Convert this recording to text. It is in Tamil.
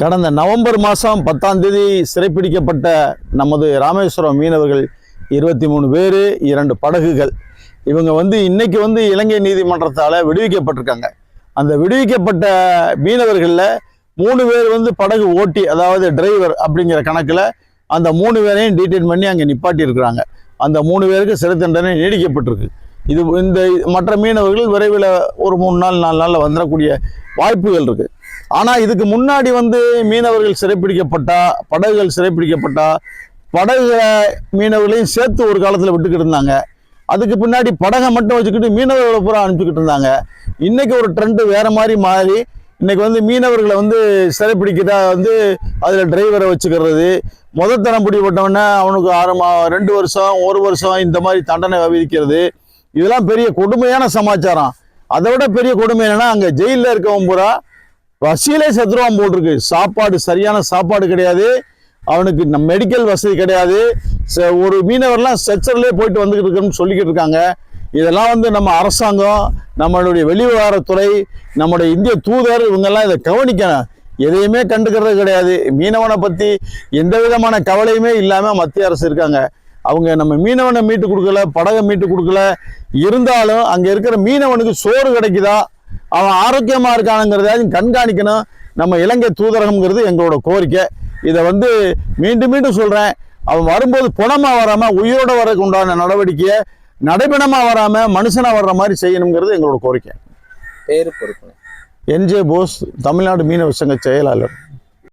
கடந்த நவம்பர் மாதம் பத்தாம் தேதி சிறைப்பிடிக்கப்பட்ட நமது ராமேஸ்வரம் மீனவர்கள் இருபத்தி மூணு பேர் இரண்டு படகுகள். இவங்க வந்து இன்னைக்கு வந்து இலங்கை நீதிமன்றத்தால் விடுவிக்கப்பட்டிருக்காங்க. அந்த விடுவிக்கப்பட்ட மீனவர்களில் மூணு பேர் வந்து படகு ஓட்டி அதாவது டிரைவர் அப்படிங்கிற கணக்கில் அந்த மூணு பேரையும் டீடைன் பண்ணி அங்கே நிப்பாட்டி இருக்கிறாங்க அந்த மூணு பேருக்கு சிறை தண்டனை நீடிக்கப்பட்டிருக்கு. இது இந்த மற்ற மீனவர்கள் விரைவில் ஒரு மூணு நாள் நாலு நாளில் வந்துடக்கூடிய வாய்ப்புகள் இருக்குது ஆனால் இதுக்கு முன்னாடி வந்து மீனவர்கள் சிறைப்பிடிக்கப்பட்டா படகுகள் சிறைப்பிடிக்கப்பட்டா படகுகளை மீனவர்களையும் சேர்த்து ஒரு காலத்தில் விட்டுக்கிட்டு இருந்தாங்க. அதுக்கு பின்னாடி படகை மட்டும் வச்சுக்கிட்டு மீனவர்களை பூரா அனுப்பிச்சிக்கிட்டு இருந்தாங்க. இன்றைக்கி ஒரு ட்ரெண்டு வேறு மாதிரி மாறி இன்றைக்கி வந்து மீனவர்களை வந்து சிறைப்பிடிக்கிறதா வந்து அதில் டிரைவரை வச்சுக்கிறது. முதல் தரம் பிடிபட்டவொடனே அவனுக்கு ஆறு மா ரெண்டு வருஷம் ஒரு வருஷம் இந்த மாதிரி தண்டனை விதிக்கிறது. இதெல்லாம் பெரிய கொடுமையான சமாச்சாரம். அதை விட பெரிய கொடுமை என்னென்னா அங்கே ஜெயிலில் இருக்கவன் பூரா பசியிலே செத்துருவான் போட்டிருக்கு. சாப்பாடு சரியான சாப்பாடு கிடையாது. அவனுக்கு நம்ம மெடிக்கல் வசதி கிடையாது. ச- ஒரு மீனவர்லாம் செச்சர்லேயே போயிட்டு வந்துக்கிட்டு இருக்கணும்னு சொல்லிக்கிட்டு இருக்காங்க. இதெல்லாம் வந்து நம்ம அரசாங்கம் நம்மளுடைய வெளிவிவகாரத்துறை நம்முடைய இந்திய தூதர் இவங்கெல்லாம் இதை கவனிக்கணும். எதையுமே கண்டுக்கிறது கிடையாது. மீனவனை பற்றி எந்த விதமான கவலையுமே இல்லாமல் மத்திய அரசு இருக்காங்க. அவங்க நம்ம மீனவனை மீட்டு கொடுக்கல படகை மீட்டு கொடுக்கல. இருந்தாலும் அங்கே இருக்கிற மீனவனுக்கு சோறு கிடைக்குதா? அவன் ஆரோக்கியமாக இருக்கானுங்கிறதையாச்சும் கண்காணிக்கணும். நம்ம இலங்கை தூதரகம்ங்கிறது எங்களோட கோரிக்கை. இதை வந்து மீண்டும் மீண்டும் சொல்கிறேன் அவன் வரும்போது புணமாக வராமல் உயிரோட வரக்கு உண்டான நடவடிக்கையை நடைபெணமாக வராமல் மனுஷனாக வர்ற மாதிரி செய்யணுங்கிறது எங்களோட கோரிக்கை. பேரு பொறுப்பு என்ஜே போஸ் தமிழ்நாடு மீனவ சங்க செயலாளர்.